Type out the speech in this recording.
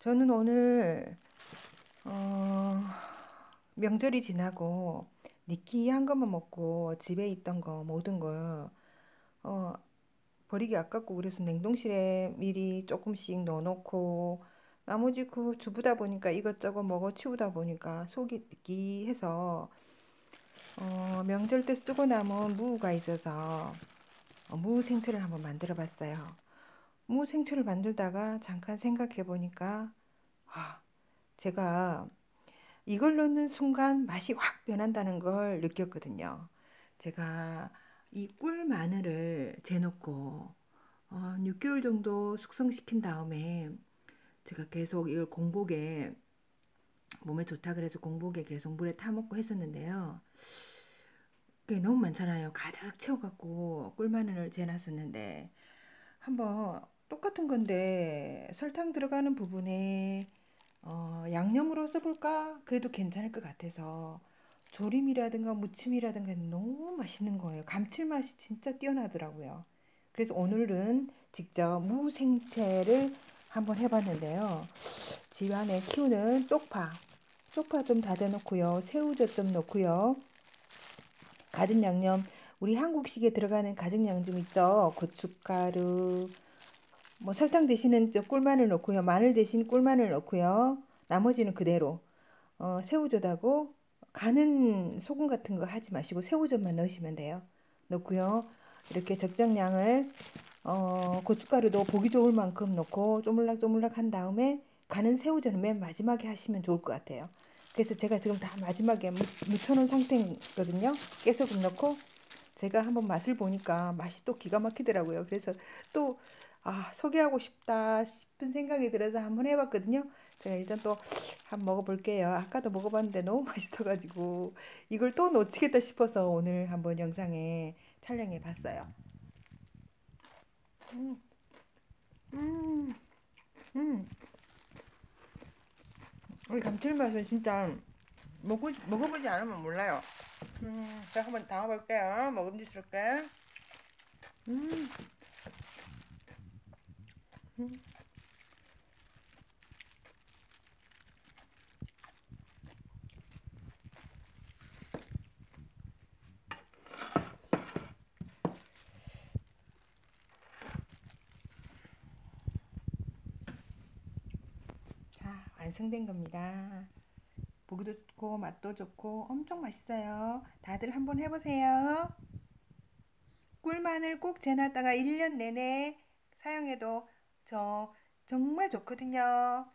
저는 오늘 어, 명절이 지나고 느끼한 것만 먹고 집에 있던 거 모든 걸 어, 버리기 아깝고 그래서 냉동실에 미리 조금씩 넣어놓고 나머지 그 주부다 보니까 이것저것 먹어 치우다 보니까 속이 느끼해서 어, 명절 때 쓰고 남은 무가 있어서 어, 무 생채를 한번 만들어 봤어요. 무 생채를 만들다가 잠깐 생각해 보니까 아, 제가 이걸 넣는 순간 맛이 확 변한다는 걸 느꼈거든요. 제가 이 꿀 마늘을 재놓고 어, 6개월 정도 숙성시킨 다음에 제가 계속 이걸 공복에 몸에 좋다 그래서 공복에 계속 물에 타먹고 했었는데요. 그게 너무 많잖아요. 가득 채워갖고 꿀마늘을 재놨었는데 한번 똑같은 건데 설탕 들어가는 부분에 어, 양념으로 써볼까? 그래도 괜찮을 것 같아서 조림이라든가 무침이라든가 너무 맛있는 거예요. 감칠맛이 진짜 뛰어나더라고요. 그래서 오늘은 직접 무생채를 한번 해봤는데요. 집 안에 키우는 쪽파, 쪽파 좀 다져놓고요. 새우젓 좀 넣고요. 가진 양념, 우리 한국식에 들어가는 가진 양념 있죠? 고춧가루, 뭐 설탕 대신은 꿀마늘 넣고요. 마늘 대신 꿀마늘 넣고요. 나머지는 그대로 어, 새우젓하고 간은 소금 같은 거 하지 마시고 새우젓만 넣으시면 돼요. 넣고요. 이렇게 적정량을 어, 고춧가루도 보기 좋을 만큼 넣고 쪼물락쪼물락 한 다음에 간은 새우젓은 맨 마지막에 하시면 좋을 것 같아요. 그래서 제가 지금 다 마지막에 묻혀놓은 상태거든요. 깨소금 넣고 제가 한번 맛을 보니까 맛이 또 기가 막히더라고요. 그래서 또 아, 소개하고 싶다 싶은 생각이 들어서 한번 해봤거든요. 제가 일단 또 한번 먹어볼게요. 아까도 먹어봤는데 너무 맛있어가지고 이걸 또 놓치겠다 싶어서 오늘 한번 영상에 촬영해 봤어요. 음, 음, 음. 이 감칠맛은 진짜 먹고, 먹어보지 않으면 몰라요. 음, 제가 한번 담아볼게요. 먹음직스럽게. 음. 음. 자, 완성된 겁니다. 보기도 좋고 맛도 좋고 엄청 맛있어요. 다들 한번 해보세요. 꿀마늘 꼭 재놨다가 1년 내내 사용해도 저 정말 좋거든요.